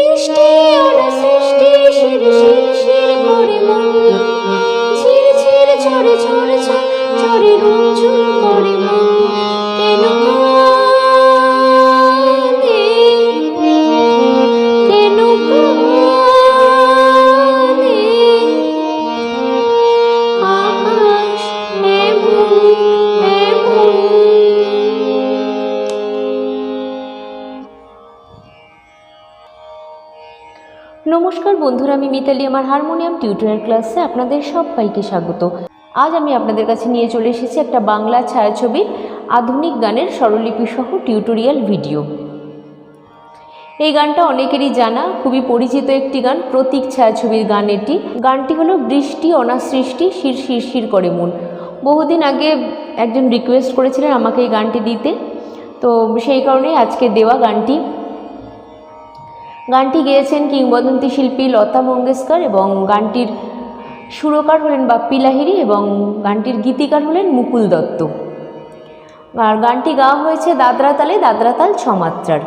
বৃষ্টি নমস্কার বন্ধুরা, আমি মিতালি, আমার হারমোনিয়াম টিউটোরিয়াল ক্লাসে আপনাদের সবাইকে স্বাগত। আজ আমি আপনাদের কাছে নিয়ে চলে এসেছি একটা বাংলা ছায়াছবির আধুনিক গানের স্বরলিপি সহ টিউটোরিয়াল ভিডিও। এই গানটা অনেকেরই জানা, খুবই পরিচিত একটি গান, প্রতীক ছায়াছবির গান এটি। গানটি হলো বৃষ্টি, অনাসৃষ্টি, শির শিরশির করে মন। বহুদিন আগে একজন রিকোয়েস্ট করেছিলেন আমাকে এই গানটি দিতে। তো সেই কারণেই আজকে দেওয়া গানটি। গানটি গেয়েছেন কিংবদন্তি শিল্পী লতা মঙ্গেশকর এবং গানটির সুরকার হলেন বাপ্পি লাহিরি এবং গানটির গীতিকার হলেন মুকুল দত্ত। আর গানটি গাওয়া হয়েছে দাদরা তালে দাদরা তাল ছমাত্রার।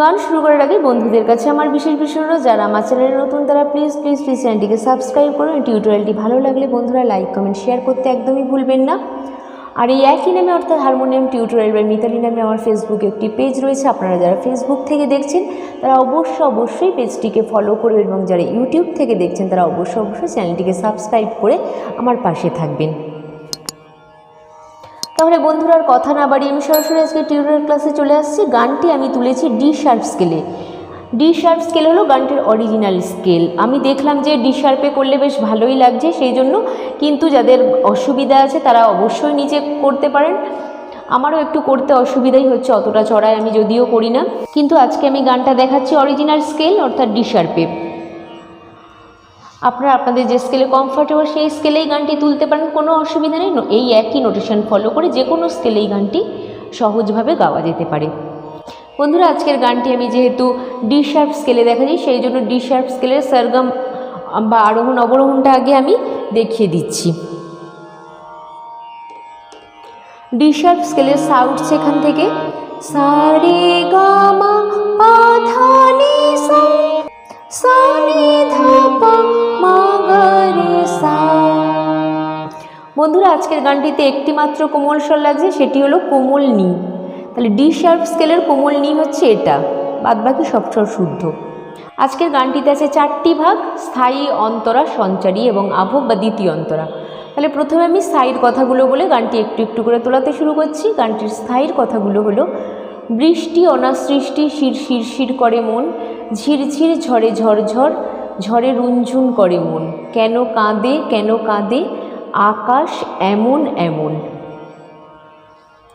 গান শুরু করার আগে বন্ধুদের কাছে আমার বিশেষ অনুরোধ, যারা আমার চ্যানেলে নতুন তারা প্লিজ প্লিজ প্লিজ চ্যানেলটিকে সাবস্ক্রাইব করুন। টিউটোরিয়ালটি ভালো লাগলে বন্ধুরা লাইক কমেন্ট শেয়ার করতে একদমই ভুলবেন না। আর এই একই নামে অর্থাৎ হারমোনিয়াম টিউটোরিয়াল বা মিতালি নামে আমার ফেসবুকে একটি পেজ রয়েছে। আপনারা যারা ফেসবুক থেকে দেখছেন, তারা অবশ্যই অবশ্যই পেজটিকে ফলো করবেন এবং যারা ইউটিউব থেকে দেখছেন, তারা অবশ্যই অবশ্যই চ্যানেলটিকে সাবস্ক্রাইব করে আমার পাশে থাকবেন। তাহলে বন্ধুরা, আর কথা না বাড়িয়ে আমি সরাসরি আজকে টিউটোরিয়াল ক্লাসে চলে আসছি। গানটি আমি তুলেছি ডি শার্প স্কেলে ডি শার্প স্কেল হলো গানটির অরিজিনাল স্কেল আমি দেখলাম যে ডি শার্পে করলে বেশ ভালোই লাগছে, সেই জন্য কিন্তু যাদের অসুবিধা আছে তারা অবশ্যই নিচে করতে পারেন। আমারও একটু করতে অসুবিধাই হচ্ছে, অতটা চড়ায় আমি যদিও করি না। কিন্তু আজকে আমি গানটা দেখাচ্ছি অরিজিনাল স্কেল অর্থাৎ ডি শার্পে আপনারা আপনাদের যে স্কেলে কমফর্টেবল সেই স্কেলেই গানটি তুলতে পারেন, কোনো অসুবিধা নেই। এই একই নোটেশন ফলো করে যে কোনো স্কেলেই গানটি সহজভাবে গাওয়া যেতে পারে। বন্ধুরা, আজকের গানটি আমি যেহেতু ডি শার্প স্কেলে দেখাচ্ছি, সেই জন্য ডি শার্প স্কেলের সরগম বা আরোহণ অবরোহণটা আগে আমি দেখিয়ে দিচ্ছি। ডি শার্প স্কেলের সাউট সেখান থেকে। সারে সা বন্ধুরা, আজকের গানটিতে একটি মাত্র কোমল স্বর লাগছে, সেটি হলো কোমল নি। তাহলে ডি শার্প স্কেলের কোমল নি হচ্ছে এটা। বাদবাকি সব শুদ্ধ। আজকের গানটিতে আছে চারটি ভাগ, স্থায়ী, অন্তরা, সঞ্চারী এবং আভোগ বা দ্বিতীয় অন্তরা। তাহলে প্রথমে আমি স্থায়ীর কথাগুলো বলে গানটি একটু একটু করে তোলাতে শুরু করছি। গানটির স্থায়ীর কথাগুলো হলো, বৃষ্টি অনাসৃষ্টি শির শির শির করে মন ঝিরঝির ঝরে ঝরঝর ঝড়ে রুনঝুন করে মন। কেন কাঁদে কেন কাঁদে, আকাশ এমন এমন।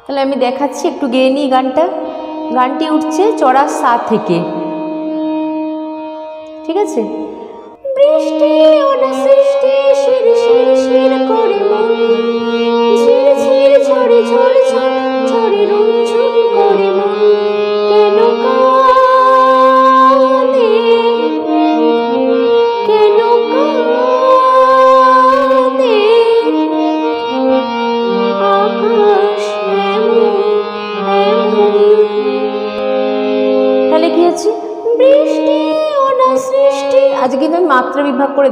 তাহলে আমি দেখাচ্ছি, একটু গেয়ে নিই গানটা। গানটি উঠছে চড়া সা থেকে। ঠিক আছে? বৃষ্টি মন। ঝির ঝির ঝরে ঝরে।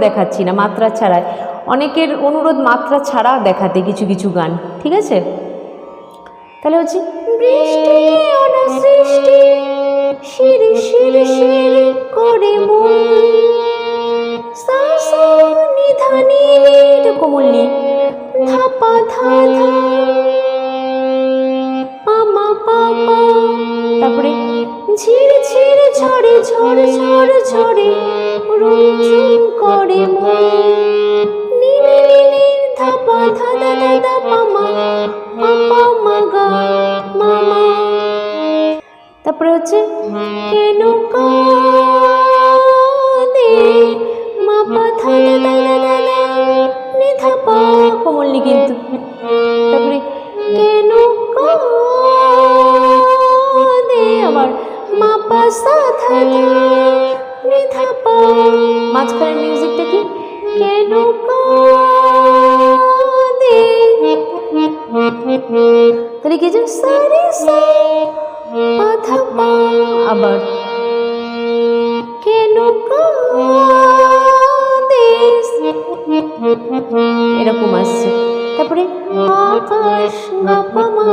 দেখাচ্ছি না, মাত্রা ছাড়াই। অনেকের অনুরোধ মাত্রা ছাড়া দেখাতে কিছু কিছু গান, ঠিক আছে? তাহলে হচ্ছে তারপরে ঝির ঝির ঝরে ঝরে ঝরে ঝরে রুঞ্ঝুন করে মন। নীলে নীলে ধাপা ধা ধা ধা ধা মাগা মামা তারপরে হচ্ছে, কেন কাঁদে? মাপা ধা ধা ধা ধা ধা ধা নি ধাপা কোমল নি কিন্তু। তারপরে, কেন কাঁদে? আবার মাপা সা ধা ধা নি ধাপা মাঝখানের মিউজিকটা কি? কেন তাহলে কি যে সারি আবার। কেন এরকম আসছে। তারপরে আকাশ নাপামা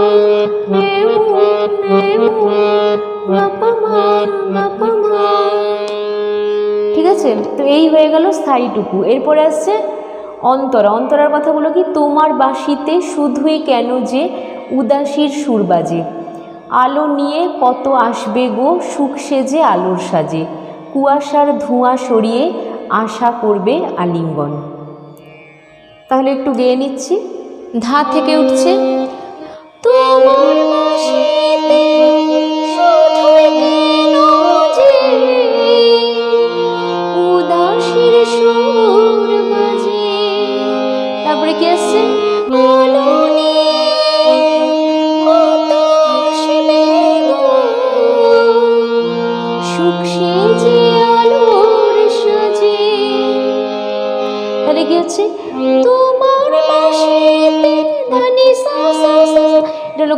নেমু নেমু নাপামা নাপামা সা হয়ে গেল স্থায়ীটুকু। এরপরে আসছে অন্তরা। অন্তরার কথাগুলো কি? তোমার বাঁশিতে শুধুই কেন যে উদাসীর সুর বাজে। আলো নিয়ে কত আসবে গো? সুখ সেজে আলোর সাজে। কুয়াশার ধোঁয়া সরিয়ে আশা করবে আলিঙ্গন। তাহলে একটু গেয়ে নিচ্ছি। ধা থেকে উঠছে। তোমার বাঁশিতে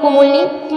এটা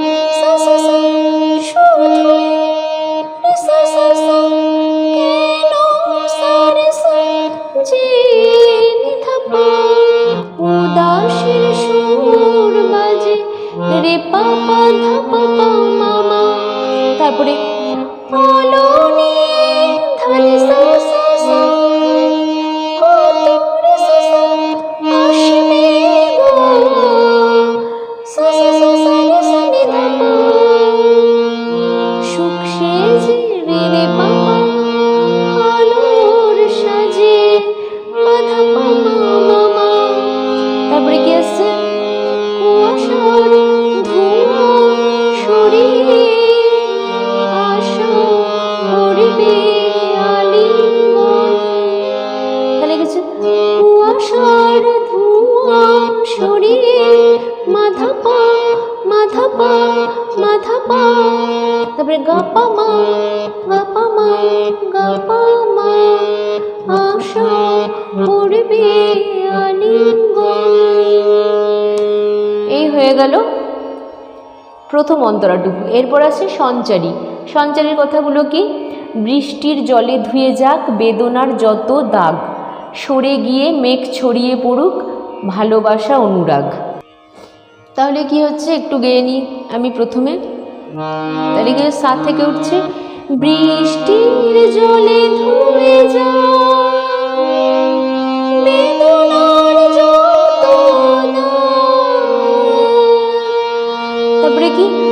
তারপরে গাপা মা গাপা মা গাপা মা আশা আলিঙ্গন। এই হয়ে গেল প্রথম অন্তরাটুকু এরপর আছে সঞ্চারী। সঞ্চারীর কথাগুলো কি? বৃষ্টির জলে ধুয়ে যাক, বেদনার যত দাগ। সরে গিয়ে মেঘ ছড়িয়ে পড়ুক, ভালোবাসা অনুরাগ। তাহলে কি হচ্ছে? একটু গেয়ে নিই আমি প্রথমে। তাহলে কি সাত থেকে উঠছে। বৃষ্টির জলে ধুয়ে। তারপরে কি?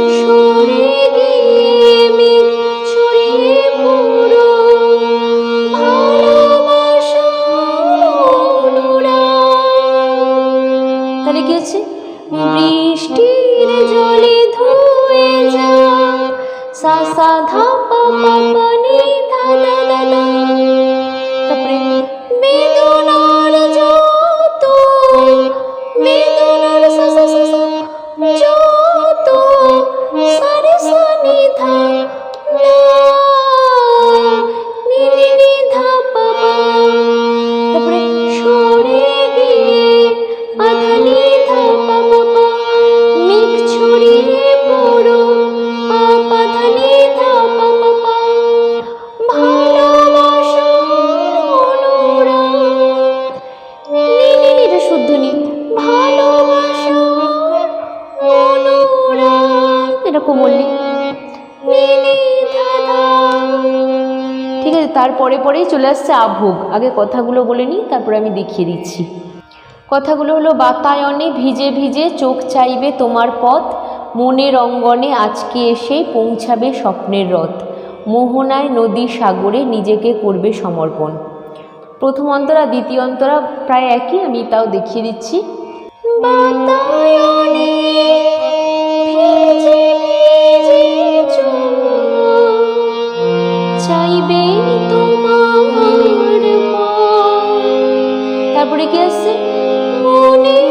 ঠিক আছে তারপরে পরেই চলে আসছে আভোগ। আগে কথাগুলো বলে নিই, তারপরে আমি দেখিয়ে দিচ্ছি। কথাগুলো হলো, বাতায়নে ভিজে ভিজে চোখ চাইবে তোমার পথ মনের অঙ্গনে আজকে এসে পৌঁছাবে স্বপ্নের রথ। মোহনায় নদী সাগরে নিজেকে করবে সমর্পণ। প্রথম অন্তরা, দ্বিতীয় অন্তরা প্রায় একই, আমি তাও দেখিয়ে দিচ্ছি। বাতায়নে ভিজে ভিজে চাইবে তোমার। তারপরে কি আসছে মনের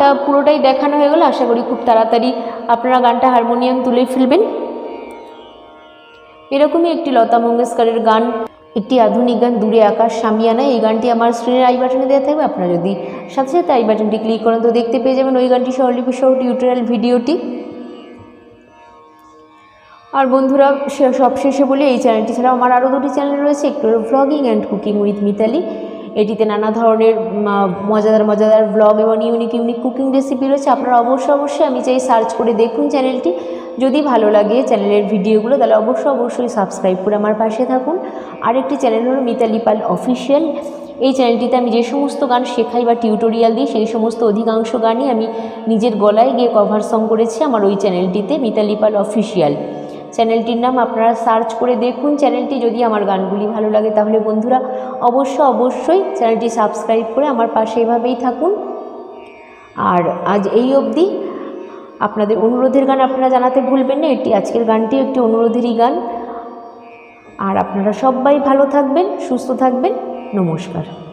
গানটা পুরোটাই দেখানো হয়ে গেল। আশা করি খুব তাড়াতাড়ি আপনারা গানটা হারমোনিয়াম তুলে ফেলবেন। এরকমই একটি লতা মঙ্গেশকরের গান, একটি আধুনিক গান, দূরে আকাশ, সামিয়ানা। এই গানটি আমার স্ক্রিনের আই বাটনে দেওয়া থাকবে। আপনারা যদি সাথে সাথে আই বাটনটি ক্লিক করেন, তো দেখতে পেয়ে যাবেন ওই গানটি স্বরলিপি সহ টিউটোরিয়াল ভিডিওটি। আর বন্ধুরা সবশেষে বলি, এই চ্যানেলটি ছাড়াও আমার আরও দুটি চ্যানেল রয়েছে। একটু vlogging and cooking with Mitali এটিতে নানা ধরনের মজাদার মজাদার ভ্লগ এবং ইউনিক ইউনিক কুকিং রেসিপি রয়েছে। আপনারা অবশ্যই অবশ্যই আমি চাই সার্চ করে দেখুন চ্যানেলটি যদি ভালো লাগে চ্যানেলের ভিডিওগুলো তাহলে অবশ্যই অবশ্যই সাবস্ক্রাইব করে আমার পাশে থাকুন। আরেকটি চ্যানেল হলো মিতালি পাল অফিসিয়াল এই চ্যানেলটিতে আমি যে সমস্ত গান শেখাই বা টিউটোরিয়াল দিই, সেই সমস্ত অধিকাংশ গানই আমি নিজের গলায় গিয়ে কভার সং করেছি। আমার ওই চ্যানেলটিতে মিতালি পাল অফিসিয়াল চ্যানেলটির নাম আপনারা সার্চ করে দেখুন। চ্যানেলটি যদি আমার গানগুলি ভালো লাগে তাহলে বন্ধুরা অবশ্য অবশ্যই চ্যানেলটি সাবস্ক্রাইব করে আমার পাশে এভাবেই থাকুন। আর আজ এই অবধি আপনাদের অনুরোধের গান আপনারা জানাতে ভুলবেন না। এটি আজকের গানটি একটি অনুরোধেরই গান। আর আপনারা সবাই ভালো থাকবেন, সুস্থ থাকবেন। নমস্কার।